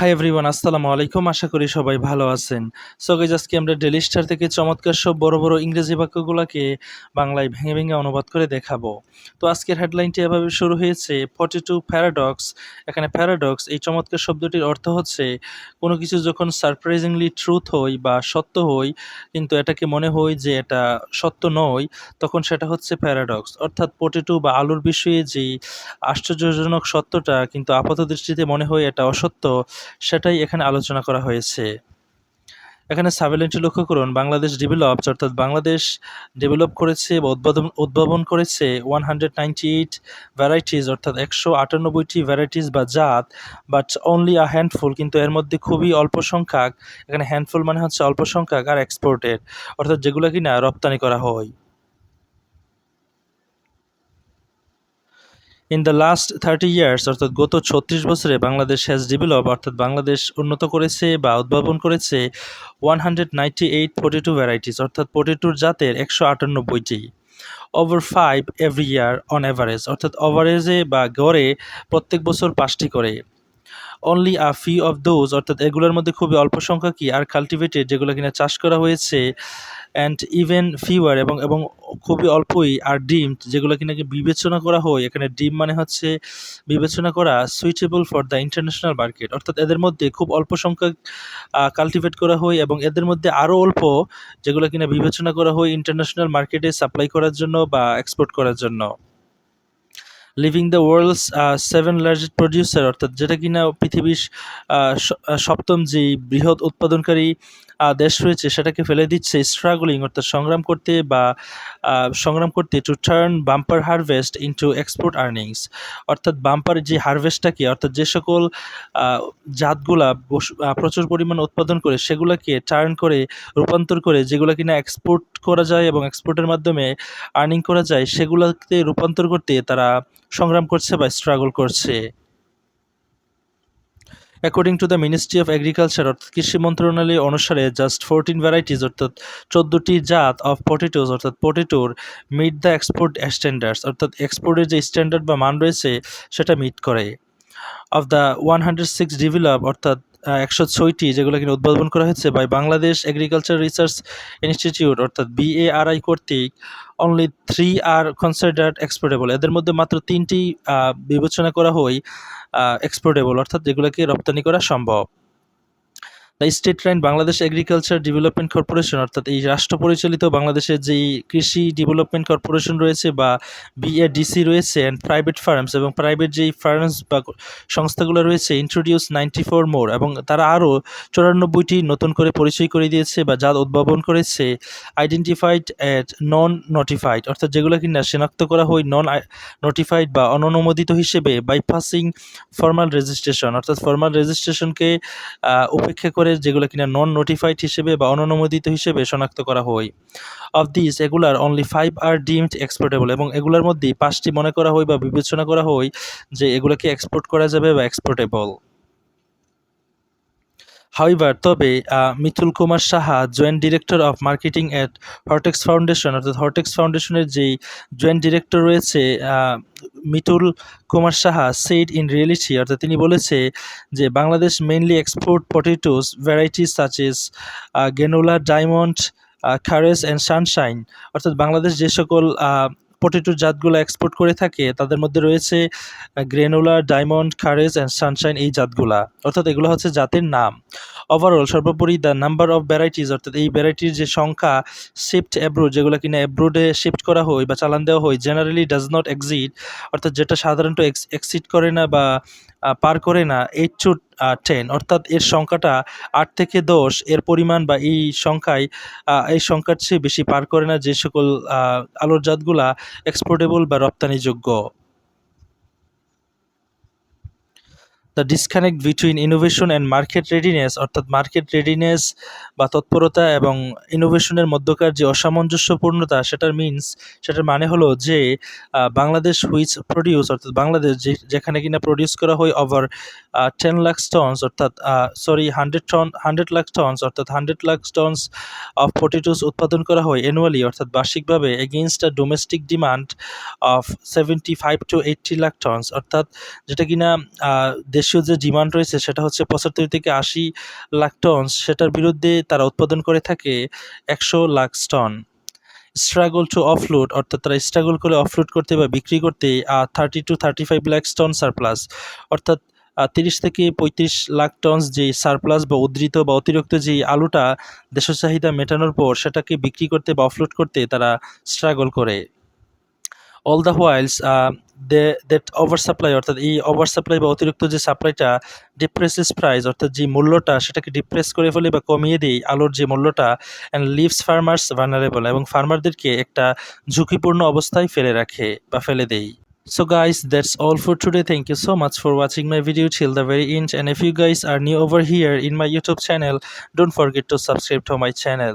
Hi everyone আসসালামু আলাইকুম। আশা করি সবাই ভালো আছেন। সো গাইজ আজকে আমরা ডেলি স্টার থেকে চমৎকার সব বড় বড় ইংরেজি বাক্যগুলোকে বাংলায় ভেঙে ভেঙে অনুবাদ করে দেখাবো। তো আজকের হেডলাইনটি এভাবে শুরু হয়েছে ফর্টি টু প্যারাডক্স এখানে প্যারাডক্স এই চমৎকার শব্দটির অর্থ হচ্ছে, কোনো কিছু যখন সারপ্রাইজিংলি ট্রুথ হই বা সত্য হই কিন্তু এটাকে মনে হয় যে এটা সত্য নয়, তখন সেটা হচ্ছে প্যারাডক্স অর্থাৎ পটেটো বা আলুর বিষয়ে যে আশ্চর্যজনক সত্যটা, কিন্তু আপাত দৃষ্টিতে মনে হয় এটা অসত্য সেটাই এখানে আলোচনা করা হয়েছে। এখানে সাবেলেন্টটি লক্ষ্য করুন, বাংলাদেশ ডেভেলপস অর্থাৎ বাংলাদেশ ডেভেলপ করেছে বা উদ্বোধন, উদ্ভাবন করেছে one hundred ninety eight varieties অর্থাৎ একশো আটানব্বইটি ভ্যারাইটিস বা জাত বাট অনলি আ হ্যান্ডফুল কিন্তু এর মধ্যে খুবই অল্প সংখ্যক। এখানে হ্যান্ডফুল মানে হচ্ছে অল্প সংখ্যক আর এক্সপোর্টেড অর্থাৎ যেগুলো কিনা রপ্তানি করা হয়। In the last thirty years অর্থাৎ গত ছত্রিশ বছরে বাংলাদেশ হ্যাজ ডেভেলপ অর্থাৎ বাংলাদেশ উন্নত করেছে বা উদ্ভাবন করেছে one hundred ninety eight potato varieties অর্থাৎ পোটেটোর জাতের একশো আটানব্বইটি। Over five every year on average অর্থাৎ ওভারেজে বা গড়ে প্রত্যেক বছর পাঁচটি করে। Only a few of those অর্থাৎ এগুলোর মধ্যে খুবই অল্প সংখ্যকই আর কাল্টিভেটেড যেগুলো কিনা চাষ করা হয়েছে অ্যান্ড ইভেন ফিওয়ার এবং এবং খুবই অল্পই আর ডিম যেগুলো কিনা কি বিবেচনা করা হয়। এখানে ডিম মানে হচ্ছে বিবেচনা করা suitable for the international market অর্থাৎ এদের মধ্যে খুব অল্প সংখ্যক কাল্টিভেট করা হয় এবং এদের মধ্যে আরও অল্প, যেগুলো কিনা বিবেচনা করা হয় ইন্টারন্যাশনাল মার্কেটে সাপ্লাই করার জন্য বা এক্সপোর্ট করার জন্য। Living the world's seven largest producer অর্থাৎ যেটা কিনা পৃথিবীর সপ্তম যে বৃহৎ উৎপাদনকারী দেশ রয়েছে, সেটাকে ফেলে দিচ্ছে। স্ট্রাগলিং অর্থাৎ সংগ্রাম করতে বা সংগ্রাম করতে to turn bumper harvest into export earnings অর্থাৎ বাম্পার যে হারভেস্টটাকে অর্থাৎ যে সকল জাতগুলা প্রচুর পরিমাণ উৎপাদন করে, সেগুলোকে টার্ন করে, রূপান্তর করে, যেগুলো কিনা এক্সপোর্ট করা যায় এবং এক্সপোর্টের মাধ্যমে আর্নিং করা যায় সেগুলোকে রূপান্তর করতে তারা সংগ্রাম করছে বা স্ট্রাগল করছে। According to the ministry of agriculture অর্থাৎ কৃষি মন্ত্রণালয় অনুসারে জাস্ট ফোরটিন ভ্যারাইটিস অর্থাৎ চোদ্দোটি জাত অফ পটেটোস অর্থাৎ পটেটোর মিট দ্য এক্সপোর্ট স্ট্যান্ডার্ডস অর্থাৎ এক্সপোর্টের যে স্ট্যান্ডার্ড বা মান রয়েছে, সেটা মিট করে। Of the one hundred six develop অর্থাৎ একশো ছয়টি যেগুলো কিনা উদ্বোধন করা হয়েছে by Bangladesh agriculture research institute অর্থাৎ বিএআরআই কর্তৃক only three are considered exportable এদের মধ্যে মাত্র তিনটি বিবেচনা করা হয় এক্সপোর্টেবল অর্থাৎ যেগুলোকে রপ্তানি করা সম্ভব। The state line Bangladesh agriculture development corporation অর্থাৎ এই রাষ্ট্র পরিচালিত বাংলাদেশের যেই কৃষি ডেভেলপমেন্ট কর্পোরেশন রয়েছে বা বিএডিসি রয়েছে অ্যান্ড প্রাইভেট ফার্মস এবং প্রাইভেট যেই ফার্মস বা সংস্থাগুলো রয়েছে ইন্ট্রোডিউস নাইনটি ফোর মোর এবং তারা আরও চুরানব্বইটি নতুন করে পরিচয় করে দিয়েছে বা যা উদ্ভাবন করেছে আইডেন্টিফাইড অ্যাট নন নোটিফাইড অর্থাৎ যেগুলো কিনা শনাক্ত করা হয় নন নোটিফাইড বা অননুমোদিত হিসেবে বাইপাসিং ফর্মাল রেজিস্ট্রেশন অর্থাৎ ফর্মাল রেজিস্ট্রেশনকে উপেক্ষা করে যেগুলো কিনা নন নোটিফাইড হিসেবে বা অননুমোদিত হিসেবে শনাক্ত করা হয়। অফ দিস এগুলার only five are deemed exportable এবং এগুলোর মধ্যে পাঁচটি মনে করা হয় বা বিবেচনা করা হয় যে এগুলোকে এক্সপোর্ট করা যাবে বা এক্সপোর্টেবল হাউইভার তবে Mitul Kumar Saha joint director of marketing at Hortex foundation, অর্থাৎ হরটেক্স ফাউন্ডেশনের যেই জয়েন্ট ডিরেক্টর রয়েছে Mitul Kumar Saha said in reality অর্থাৎ তিনি বলেছে যে Bangladesh mainly export potatoes varieties such as granola diamond courage and sunshine অর্থাৎ বাংলাদেশ যে সকল পটেটোর জাতগুলো এক্সপোর্ট করে থাকে, তাদের মধ্যে রয়েছে granola diamond courage and sunshine এই জাতগুলা। অর্থাৎ এগুলো হচ্ছে জাতের নাম। ওভারঅল সর্বোপরি দ্য নাম্বার অফ ভ্যারাইটিস অর্থাৎ এই ভ্যারাইটির যে সংখ্যা শিফট অ্যাব্রোড যেগুলো কিনা অ্যাব্রোডে শিফট করা হয় বা চালান দেওয়া হয় জেনারেলি ডাজ নট এক্সিট অর্থাৎ যেটা সাধারণত এক্সিট করে না বা পার করে না এইট টু টেন অর্থাৎ এর সংখ্যাটা আট থেকে দশ, এর পরিমাণ বা এই সংখ্যায় এই সংখ্যার চেয়ে বেশি পার করে না যে সকল আলোর জাতগুলা এক্সপোর্টেবল বা রপ্তানিযোগ্য। The disconnect between innovation and market readiness অর্থাৎ মার্কেট রেডিনেস বা তৎপরতা এবং ইনোভেশনের মধ্যকার যে অসামঞ্জস্যপূর্ণতা সেটার মিনস সেটার মানে হলো যে বাংলাদেশ হুইচ প্রডিউস অর্থাৎ বাংলাদেশ যেখানে কিনা প্রডিউস করা হয় ওভার টেন লাখ টনস অর্থাৎ sorry hundred ton hundred lakh tons অর্থাৎ hundred lakh tons of potatoes উৎপাদন করা হয় অ্যানুয়ালি অর্থাৎ বার্ষিকভাবে against a domestic demand of seventy five to eighty lakh tons অর্থাৎ যেটা কিনা আহ, দেশীয় যে ডিমান্ড রয়েছে, সেটা হচ্ছে পঁচাত্তর থেকে আশি লাখ টন সেটার বিরুদ্ধে তারা উৎপাদন করে থাকে একশো lakh ton struggle to offload অর্থাৎ তারা স্ট্রাগল করে অফলোড করতে বা বিক্রি করতে thirty to thirty five lakh ton surplus অর্থাৎ তিরিশ থেকে পঁয়ত্রিশ লাখ টন যে সারপ্লাস বা উদ্ধৃত বা অতিরিক্ত যে আলুটা দেশের চাহিদা মেটানোর পর সেটাকে বিক্রি করতে বা অফলোড করতে তারা স্ট্রাগল করে। All the whiles they that over supply অর্থাৎ এই ওভার সাপ্লাই বা অতিরিক্ত যে সাপ্লাইটা ডিপ্রেসেস প্রাইস অর্থাৎ যে মূল্যটা সেটাকে ডিপ্রেস করে ফেলে বা কমিয়ে দেয় আলুর যে মূল্যটা অ্যান্ড লিভস ফার্মার্স ভার্নারেবল এবং ফার্মারদেরকে একটা ঝুঁকিপূর্ণ অবস্থায় ফেলে রাখে বা ফেলে দেয় So guys that's all for today thank you so much for watching my video till the very end and if you guys are new over here in my youtube channel don't forget to subscribe to my channel